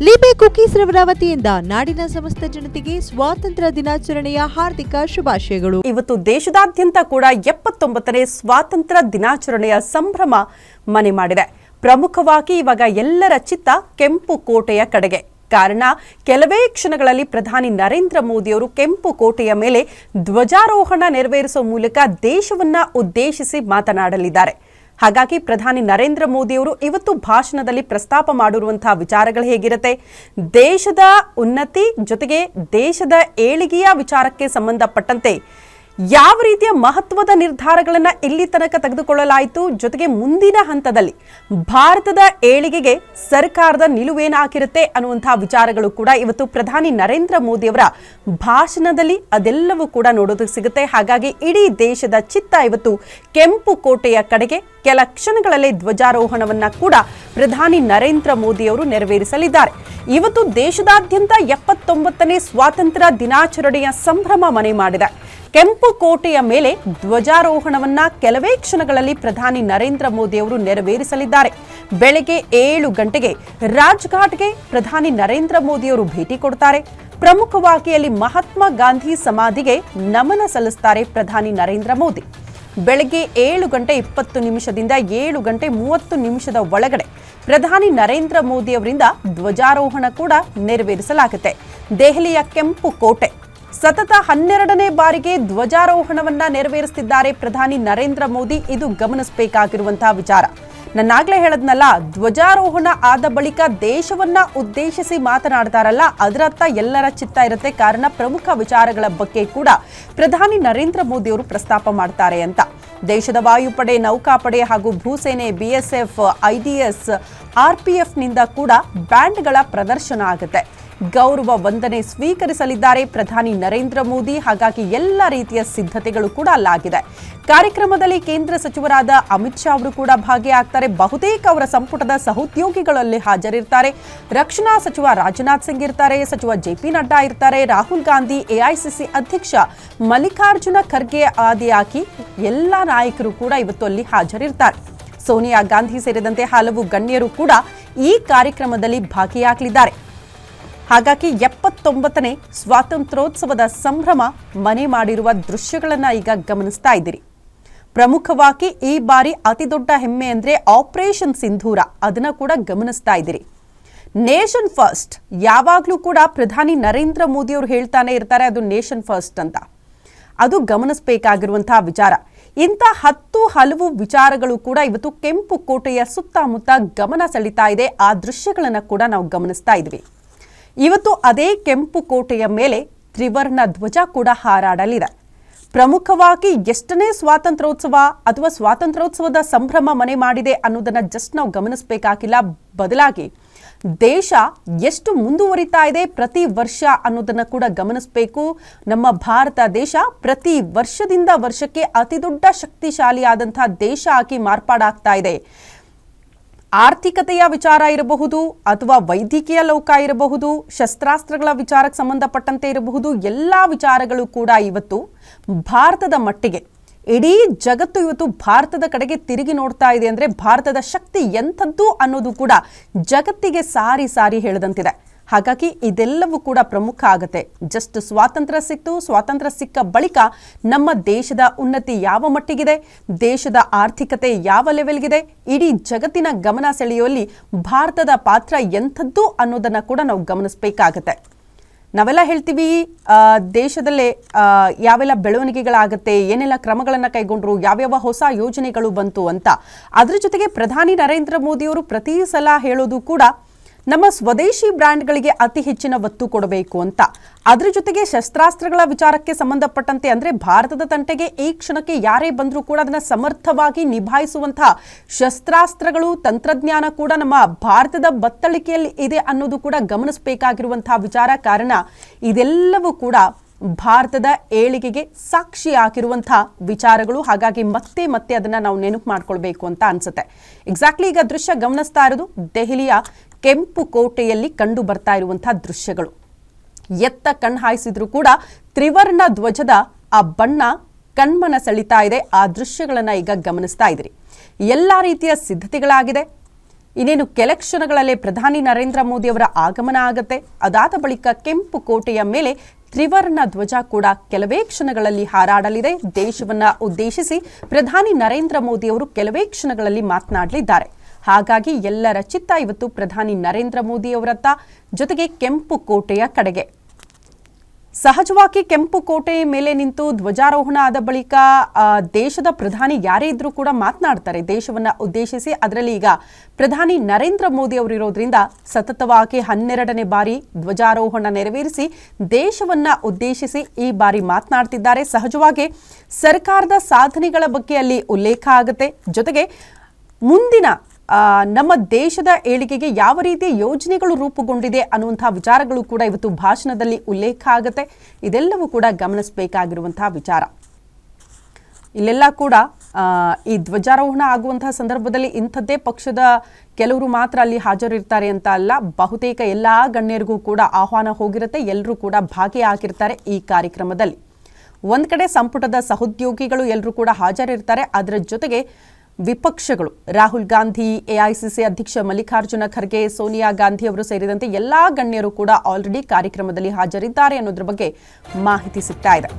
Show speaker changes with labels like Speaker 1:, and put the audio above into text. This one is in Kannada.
Speaker 1: ಲಿಬೆ ಕುಕೀಸ್ ರವರ ವತಿಯಿಂದ ನಾಡಿನ ಸಮಸ್ತ ಜನತೆಗೆ ಸ್ವಾತಂತ್ರ್ಯ ದಿನಾಚರಣೆಯ ಹಾರ್ದಿಕ ಶುಭಾಶಯಗಳು.
Speaker 2: ಇವತ್ತು ದೇಶದಾದ್ಯಂತ ಕೂಡ ಎಪ್ಪತ್ತೊಂಬತ್ತನೇ ಸ್ವಾತಂತ್ರ್ಯ ದಿನಾಚರಣೆಯ ಸಂಭ್ರಮ ಮನೆ ಮಾಡಿದೆ. ಪ್ರಮುಖವಾಗಿ ಇವಾಗ ಎಲ್ಲರ ಚಿತ್ತ ಕೆಂಪು ಕೋಟೆಯ ಕಡೆಗೆ. ಕಾರಣ, ಕೆಲವೇ ಕ್ಷಣಗಳಲ್ಲಿ ಪ್ರಧಾನಿ ನರೇಂದ್ರ ಮೋದಿಯವರು ಕೆಂಪು ಕೋಟೆಯ ಮೇಲೆ ಧ್ವಜಾರೋಹಣ ನೆರವೇರಿಸುವ ಮೂಲಕ ದೇಶವನ್ನ ಉದ್ದೇಶಿಸಿ ಮಾತನಾಡಲಿದ್ದಾರೆ. ಹಾಗಾಗಿ ಪ್ರಧಾನಿ ನರೇಂದ್ರ ಮೋದಿಯವರು ಇವತ್ತು ಭಾಷಣದಲ್ಲಿ ಪ್ರಸ್ತಾಪ ಮಾಡಿರುವಂತಹ ವಿಚಾರಗಳು ಹೇಗಿರುತ್ತೆ? ದೇಶದ ಉನ್ನತಿ ಜೊತೆಗೆ ದೇಶದ ಏಳಿಗೆಯ ವಿಚಾರಕ್ಕೆ ಸಂಬಂಧಪಟ್ಟಂತೆ ಯಾವ ರೀತಿಯ ಮಹತ್ವದ ನಿರ್ಧಾರಗಳನ್ನು ಇಲ್ಲಿ ತನಕ ತೆಗೆದುಕೊಳ್ಳಲಾಯಿತು? ಜೊತೆಗೆ ಮುಂದಿನ ಹಂತದಲ್ಲಿ ಭಾರತದ ಏಳಿಗೆಗೆ ಸರ್ಕಾರದ ನಿಲುವೇನಾಗಿರುತ್ತೆ ಅನ್ನುವಂತಹ ವಿಚಾರಗಳು ಕೂಡ ಇವತ್ತು ಪ್ರಧಾನಿ ನರೇಂದ್ರ ಮೋದಿಯವರ ಭಾಷಣದಲ್ಲಿ ಅದೆಲ್ಲವೂ ಕೂಡ ನೋಡೋದಕ್ಕೆ ಸಿಗುತ್ತೆ. ಹಾಗಾಗಿ ಇಡೀ ದೇಶದ ಚಿತ್ತ ಇವತ್ತು ಕೆಂಪು ಕೋಟೆಯ ಕಡೆಗೆ ಕೆಲ ಕ್ಷಣಗಳಲ್ಲೇ ಧ್ವಜಾರೋಹಣವನ್ನ ಕೂಡ ಪ್ರಧಾನಿ ನರೇಂದ್ರ ಮೋದಿಯವರು ನೆರವೇರಿಸಲಿದ್ದಾರೆ. ಇವತ್ತು ದೇಶದಾದ್ಯಂತ ಎಪ್ಪತ್ತೊಂಬತ್ತನೇ ಸ್ವಾತಂತ್ರ್ಯ ದಿನಾಚರಣೆಯ ಸಂಭ್ರಮ ಮನೆ ಮಾಡಿದೆ. ಕೆಂಪು ಕೋಟೆಯ ಮೇಲೆ ಧ್ವಜಾರೋಹಣವನ್ನ ಕೆಲವೇ ಕ್ಷಣಗಳಲ್ಲಿ ಪ್ರಧಾನಿ ನರೇಂದ್ರ ಮೋದಿ ಅವರು ನೆರವೇರಿಸಲಿದ್ದಾರೆ. ಬೆಳಗ್ಗೆ ಏಳು ಗಂಟೆಗೆ ರಾಜ್ಘಾಟ್ಗೆ ಪ್ರಧಾನಿ ನರೇಂದ್ರ ಮೋದಿಯವರು ಭೇಟಿ ಕೊಡ್ತಾರೆ. ಪ್ರಮುಖವಾಗಿ ಅಲ್ಲಿ ಮಹಾತ್ಮ ಗಾಂಧಿ ಸಮಾಧಿಗೆ ನಮನ ಸಲ್ಲಿಸ್ತಾರೆ ಪ್ರಧಾನಿ ನರೇಂದ್ರ ಮೋದಿ. ಬೆಳಗ್ಗೆ ಏಳು ಗಂಟೆ ಇಪ್ಪತ್ತು ನಿಮಿಷದಿಂದ ಏಳು ಗಂಟೆ ಮೂವತ್ತು ನಿಮಿಷದ ಒಳಗಡೆ ಪ್ರಧಾನಿ ನರೇಂದ್ರ ಮೋದಿ ಅವರಿಂದ ಧ್ವಜಾರೋಹಣ ಕೂಡ ನೆರವೇರಿಸಲಾಗುತ್ತೆ. ದೆಹಲಿಯ ಕೆಂಪು ಕೋಟೆ ಸತತ ಹನ್ನೆರಡನೇ ಬಾರಿಗೆ ಧ್ವಜಾರೋಹಣವನ್ನ ನೆರವೇರಿಸುತ್ತಿದ್ದಾರೆ ಪ್ರಧಾನಿ ನರೇಂದ್ರ ಮೋದಿ. ಇದು ಗಮನಿಸಬೇಕಾಗಿರುವಂತಹ ವಿಚಾರ. ನನ್ನಾಗ್ಲೇ ಹೇಳದ್ನಲ್ಲ, ಧ್ವಜಾರೋಹಣ ಆದ ಬಳಿಕ ದೇಶವನ್ನ ಉದ್ದೇಶಿಸಿ ಮಾತನಾಡ್ತಾರಲ್ಲ ಅದರತ್ತ ಎಲ್ಲರ ಚಿತ್ತ ಇರುತ್ತೆ. ಕಾರಣ ಪ್ರಮುಖ ವಿಚಾರಗಳ ಬಗ್ಗೆ ಕೂಡ ಪ್ರಧಾನಿ ನರೇಂದ್ರ ಮೋದಿ ಅವರು ಪ್ರಸ್ತಾಪ ಮಾಡ್ತಾರೆ ಅಂತ. ದೇಶದ ವಾಯುಪಡೆ, ನೌಕಾಪಡೆ ಹಾಗೂ ಭೂಸೇನೆ ಬಿಎಸ್ಎಫ್ ಐಡಿಎಸ್ ಆರ್ಪಿಎಫ್ನಿಂದ ಕೂಡ ಬ್ಯಾಂಡ್ಗಳ ಪ್ರದರ್ಶನ ಆಗುತ್ತೆ. ಗೌರವ ವಂದನೆ ಸ್ವೀಕರಿಸಲಿದ್ದಾರೆ ಪ್ರಧಾನಿ ನರೇಂದ್ರ ಮೋದಿ. ಹಾಗಾಗಿ ಎಲ್ಲ ರೀತಿಯ ಸಿದ್ಧತೆಗಳು ಕೂಡ ಅಲ್ಲಾಗಿದೆ ಕಾರ್ಯಕ್ರಮದಲ್ಲಿ ಕೇಂದ್ರ ಸಚಿವರಾದ ಅಮಿತ್ ಶಾ ಅವರು ಕೂಡ ಭಾಗಿಯಾಗ್ತಾರೆ. ಬಹುತೇಕ ಅವರ ಸಂಪುಟದ ಸಹೋದ್ಯೋಗಿಗಳಲ್ಲಿ ಹಾಜರಿರ್ತಾರೆ. ರಕ್ಷಣಾ ಸಚಿವ ರಾಜನಾಥ್ ಸಿಂಗ್ ಇರ್ತಾರೆ, ಸಚಿವ ಜೆ ಪಿ ನಡ್ಡಾ ಇರ್ತಾರೆ, ರಾಹುಲ್ ಗಾಂಧಿ, ಎಐಸಿಸಿ ಅಧ್ಯಕ್ಷ ಮಲ್ಲಿಕಾರ್ಜುನ ಖರ್ಗೆ ಆದಿಯಾಗಿ ಎಲ್ಲ ನಾಯಕರು ಕೂಡ ಇವತ್ತು ಅಲ್ಲಿ ಹಾಜರಿರ್ತಾರೆ. ಸೋನಿಯಾ ಗಾಂಧಿ ಸೇರಿದಂತೆ ಹಲವು ಗಣ್ಯರು ಕೂಡ ಈ ಕಾರ್ಯಕ್ರಮದಲ್ಲಿ ಭಾಗಿಯಾಗಲಿದ್ದಾರೆ. ಹಾಗಾಗಿ ಎಪ್ಪತ್ತೊಂಬತ್ತನೇ ಸ್ವಾತಂತ್ರ್ಯೋತ್ಸವದ ಸಂಭ್ರಮ ಮನೆ ಮಾಡಿರುವ ದೃಶ್ಯಗಳನ್ನ ಈಗ ಗಮನಿಸ್ತಾ ಇದ್ದೀರಿ. ಪ್ರಮುಖವಾಗಿ ಈ ಬಾರಿ ಅತಿದೊಡ್ಡ ಹೆಮ್ಮೆ ಅಂದ್ರೆ ಆಪರೇಷನ್ ಸಿಂಧೂರ. ಅದನ್ನ ಕೂಡ ಗಮನಿಸ್ತಾ ಇದ್ದೀರಿ. Nation first. ಯಾವಾಗಲೂ ಕೂಡ ಪ್ರಧಾನಿ ನರೇಂದ್ರ ಮೋದಿ ಅವರು ಹೇಳ್ತಾನೆ ಇರ್ತಾರೆ, ಅದು ನೇಷನ್ ಫಸ್ಟ್ ಅಂತ. ಅದು ಗಮನಿಸಬೇಕಾಗಿರುವಂತಹ ವಿಚಾರ. ಇಂಥ ಹತ್ತು ಹಲವು ವಿಚಾರಗಳು ಕೂಡ ಇವತ್ತು ಕೆಂಪು ಕೋಟೆಯ ಸುತ್ತಮುತ್ತ ಗಮನ ಸೆಳೀತಾ ಇದೆ. ಆ ದೃಶ್ಯಗಳನ್ನು ಕೂಡ ನಾವು ಗಮನಿಸ್ತಾ ಇದ್ವಿ ಇವತ್ತು ಅದೇ ಕೆಂಪು ಕೋಟೆಯ ಮೇಲೆ ತ್ರಿವರ್ಣ ಧ್ವಜ ಕೂಡ ಹಾರಾಡಲಿದೆ. ಪ್ರಮುಖವಾಗಿ ಎಷ್ಟನೇ ಸ್ವಾತಂತ್ರ್ಯೋತ್ಸವ ಅಥವಾ ಸ್ವಾತಂತ್ರ್ಯೋತ್ಸವದ ಸಂಭ್ರಮ ಮನೆ ಮಾಡಿದೆ ಅನ್ನೋದನ್ನ ಜಸ್ಟ್ ನಾವು ಗಮನಿಸಬೇಕಾಗಿಲ್ಲ. ಬದಲಾಗಿ ದೇಶ ಎಷ್ಟು ಮುಂದುವರಿತಾ ಇದೆ ಪ್ರತಿ ವರ್ಷ ಅನ್ನೋದನ್ನ ಕೂಡ ಗಮನಿಸಬೇಕು. ನಮ್ಮ ಭಾರತ ದೇಶ ಪ್ರತಿ ವರ್ಷದಿಂದ ವರ್ಷಕ್ಕೆ ಅತಿದೊಡ್ಡ ಶಕ್ತಿಶಾಲಿಯಾದಂತಹ ದೇಶ ಆಗಿ ಮಾರ್ಪಾಡಾಗ್ತಾ ಇದೆ. ಆರ್ಥಿಕತೆಯ ವಿಚಾರ ಇರಬಹುದು ಅಥವಾ ವೈದ್ಯಕೀಯ ಲೋಕ ಇರಬಹುದು, ಶಸ್ತ್ರಾಸ್ತ್ರಗಳ ವಿಚಾರಕ್ಕೆ ಸಂಬಂಧಪಟ್ಟಂತೆ ಇರಬಹುದು, ಎಲ್ಲ ವಿಚಾರಗಳು ಕೂಡ ಇವತ್ತು ಭಾರತದ ಮಟ್ಟಿಗೆ, ಇಡೀ ಜಗತ್ತು ಇವತ್ತು ಭಾರತದ ಕಡೆಗೆ ತಿರುಗಿ ನೋಡ್ತಾ ಇದೆ ಅಂದರೆ ಭಾರತದ ಶಕ್ತಿ ಎಂಥದ್ದು ಅನ್ನೋದು ಕೂಡ ಜಗತ್ತಿಗೆ ಸಾರಿ ಸಾರಿ ಹೇಳದಂತಿದೆ. ಹಾಗಾಗಿ ಇದೆಲ್ಲವೂ ಕೂಡ ಪ್ರಮುಖ ಆಗುತ್ತೆ. ಜಸ್ಟ್ ಸ್ವಾತಂತ್ರ್ಯ ಸಿಕ್ತು, ಸ್ವಾತಂತ್ರ್ಯ ಸಿಕ್ಕ ಬಳಿಕ ನಮ್ಮ ದೇಶದ ಉನ್ನತಿ ಯಾವ ಮಟ್ಟಿಗಿದೆ, ದೇಶದ ಆರ್ಥಿಕತೆ ಯಾವ ಲೆವೆಲ್ಗಿದೆ ಇಡೀ ಜಗತ್ತಿನ ಗಮನ ಸೆಳೆಯುವಲ್ಲಿ ಭಾರತದ ಪಾತ್ರ ಎಂಥದ್ದು ಅನ್ನೋದನ್ನು ಕೂಡ ನಾವು ಗಮನಿಸಬೇಕಾಗತ್ತೆ. ನಾವೆಲ್ಲ ಹೇಳ್ತೀವಿ ದೇಶದಲ್ಲೇ ಯಾವೆಲ್ಲ ಬೆಳವಣಿಗೆಗಳಾಗುತ್ತೆ, ಏನೆಲ್ಲ ಕ್ರಮಗಳನ್ನು ಕೈಗೊಂಡ್ರು, ಯಾವ್ಯಾವ ಹೊಸ ಯೋಜನೆಗಳು ಬಂತು ಅಂತ. ಅದರ ಜೊತೆಗೆ ಪ್ರಧಾನಿ ನರೇಂದ್ರ ಮೋದಿಯವರು ಪ್ರತಿ ಸಲ ಹೇಳೋದು ಕೂಡ ನಮ್ಮ ಸ್ವದೇಶಿ ಬ್ರ್ಯಾಂಡ್ಗಳಿಗೆ ಅತಿ ಹೆಚ್ಚಿನ ಒತ್ತು ಕೊಡಬೇಕು ಅಂತ. ಅದರ ಜೊತೆಗೆ ಶಸ್ತ್ರಾಸ್ತ್ರಗಳ ವಿಚಾರಕ್ಕೆ ಸಂಬಂಧಪಟ್ಟಂತೆ ಅಂದರೆ ಭಾರತದ ತಂಟೆಗೆ ಈ ಕ್ಷಣಕ್ಕೆ ಯಾರೇ ಬಂದರೂ ಕೂಡ ಅದನ್ನು ಸಮರ್ಥವಾಗಿ ನಿಭಾಯಿಸುವಂತಹ ಶಸ್ತ್ರಾಸ್ತ್ರಗಳು, ತಂತ್ರಜ್ಞಾನ ಕೂಡ ನಮ್ಮ ಭಾರತದ ಬತ್ತಳಿಕೆಯಲ್ಲಿ ಇದೆ ಅನ್ನೋದು ಕೂಡ ಗಮನಿಸಬೇಕಾಗಿರುವಂತಹ ವಿಚಾರ ಕಾರಣ. ಇದೆಲ್ಲವೂ ಕೂಡ ಭಾರತದ ಏಳಿಗೆಗೆ ಸಾಕ್ಷಿಯಾಗಿರುವಂತಹ ವಿಚಾರಗಳು. ಹಾಗಾಗಿ ಮತ್ತೆ ಮತ್ತೆ ಅದನ್ನ ನಾವು ನೆನಪು ಮಾಡ್ಕೊಳ್ಬೇಕು ಅಂತ ಅನ್ಸುತ್ತೆ. ಎಕ್ಸಾಕ್ಟ್ಲಿ ಈಗ ದೃಶ್ಯ ಗಮನಿಸ್ತಾ ಇರೋದು ದೆಹಲಿಯ ಕೆಂಪು ಕೋಟೆಯಲ್ಲಿ ಕಂಡು ಬರ್ತಾ ಇರುವಂತಹ ದೃಶ್ಯಗಳು. ಎತ್ತ ಕಣ್ಣು ಹಾಯಿಸಿದ್ರು ಕೂಡ ತ್ರಿವರ್ಣ ಧ್ವಜದ ಆ ಬಣ್ಣ ಕಣ್ಮನ ಸೆಳಿತಾ ಇದೆ. ಆ ದೃಶ್ಯಗಳನ್ನು ಈಗ ಗಮನಿಸ್ತಾ ಇದ್ರಿ. ಎಲ್ಲ ರೀತಿಯ ಸಿದ್ಧತೆಗಳಾಗಿದೆ. ಇನ್ನೇನು ಕೆಲ ಕ್ಷಣಗಳಲ್ಲೇ ಪ್ರಧಾನಿ ನರೇಂದ್ರ ಮೋದಿ ಅವರ ಆಗಮನ ಆಗುತ್ತೆ. ಅದಾದ ಬಳಿಕ ಕೆಂಪು ಕೋಟೆಯ ಮೇಲೆ ತ್ರಿವರ್ಣ ಧ್ವಜ ಕೂಡ ಕೆಲವೇ ಕ್ಷಣಗಳಲ್ಲಿ ಹಾರಾಡಲಿದೆ. ದೇಶವನ್ನ ಉದ್ದೇಶಿಸಿ ಪ್ರಧಾನಿ ನರೇಂದ್ರ ಮೋದಿ ಅವರು ಕೆಲವೇ ಕ್ಷಣಗಳಲ್ಲಿ ಮಾತನಾಡಲಿದ್ದಾರೆ. ಹಾಗಾಗಿ ಎಲ್ಲರ ಚಿತ್ತ ಇವತ್ತು ಪ್ರಧಾನಿ ನರೇಂದ್ರ ಮೋದಿ ಅವರತ್ತ ಜೊತೆಗೆ ಕೆಂಪು ಕೋಟೆಯ ಕಡೆಗೆ. ಸಹಜವಾಗಿ ಕೆಂಪು ಕೋಟೆ ಮೇಲೆ ನಿಂತು ಧ್ವಜಾರೋಹಣ ಆದ ಬಳಿಕ ದೇಶದ ಪ್ರಧಾನಿ ಯಾರೇ ಇದ್ರೂ ಕೂಡ ಮಾತನಾಡ್ತಾರೆ. ದೇಶವನ್ನ ಉದ್ದೇಶಿಸಿ ಅದರಲ್ಲಿ ಈಗ ಪ್ರಧಾನಿ ನರೇಂದ್ರ ಮೋದಿ ಅವರು ಇರೋದ್ರಿಂದ ಸತತವಾಗಿ ಹನ್ನೆರಡನೇ ಬಾರಿ ಧ್ವಜಾರೋಹಣ ನೆರವೇರಿಸಿ ದೇಶವನ್ನ ಉದ್ದೇಶಿಸಿ ಈ ಬಾರಿ ಮಾತನಾಡ್ತಿದ್ದಾರೆ. ಸಹಜವಾಗಿ ಸರ್ಕಾರದ ಸಾಧನೆಗಳ ಬಗ್ಗೆ ಅಲ್ಲಿ ಉಲ್ಲೇಖ ಆಗುತ್ತೆ. ಜೊತೆಗೆ ಮುಂದಿನ ನಮ್ಮ ದೇಶದ ಏಳಿಗೆಗೆ ಯಾವ ರೀತಿಯ ಯೋಜನೆಗಳು ರೂಪುಗೊಂಡಿದೆ ಅನ್ನುವಂಥ ವಿಚಾರಗಳು ಕೂಡ ಇವತ್ತು ಭಾಷಣದಲ್ಲಿ ಉಲ್ಲೇಖ ಆಗುತ್ತೆ. ಇದೆಲ್ಲವೂ ಕೂಡ ಗಮನಿಸಬೇಕಾಗಿರುವಂತಹ ವಿಚಾರ. ಇಲ್ಲೆಲ್ಲ ಕೂಡ ಈ ಧ್ವಜಾರೋಹಣ ಆಗುವಂತಹ ಸಂದರ್ಭದಲ್ಲಿ ಇಂಥದ್ದೇ ಪಕ್ಷದ ಕೆಲವರು ಮಾತ್ರ ಅಲ್ಲಿ ಹಾಜರಿರ್ತಾರೆ ಅಂತ ಅಲ್ಲ, ಬಹುತೇಕ ಎಲ್ಲ ಗಣ್ಯರಿಗೂ ಕೂಡ ಆಹ್ವಾನ ಹೋಗಿರುತ್ತೆ ಎಲ್ಲರೂ ಕೂಡ ಭಾಗಿಯಾಗಿರ್ತಾರೆ ಈ ಕಾರ್ಯಕ್ರಮದಲ್ಲಿ. ಒಂದು ಕಡೆ ಸಂಪುಟದ ಸಹೋದ್ಯೋಗಿಗಳು ಎಲ್ಲರೂ ಕೂಡ ಹಾಜರಿರ್ತಾರೆ, ಅದರ ಜೊತೆಗೆ ವಿಪಕ್ಷಗಳು, ರಾಹುಲ್ ಗಾಂಧಿ ಎಐಸಿಸಿ ಅಧ್ಯಕ್ಷ ಮಲ್ಲಿಕಾರ್ಜುನ ಖರ್ಗೆ, ಸೋನಿಯಾ ಗಾಂಧಿ ಅವರು ಸೇರಿದಂತೆ ಎಲ್ಲಾ ಗಣ್ಯರು ಕೂಡ ಆಲ್ರೆಡಿ ಕಾರ್ಯಕ್ರಮದಲ್ಲಿ ಹಾಜರಿದ್ದಾರೆ ಅನ್ನೋದ್ರ ಬಗ್ಗೆ ಮಾಹಿತಿ ಸಿಗ್ತಾ ಇದೆ.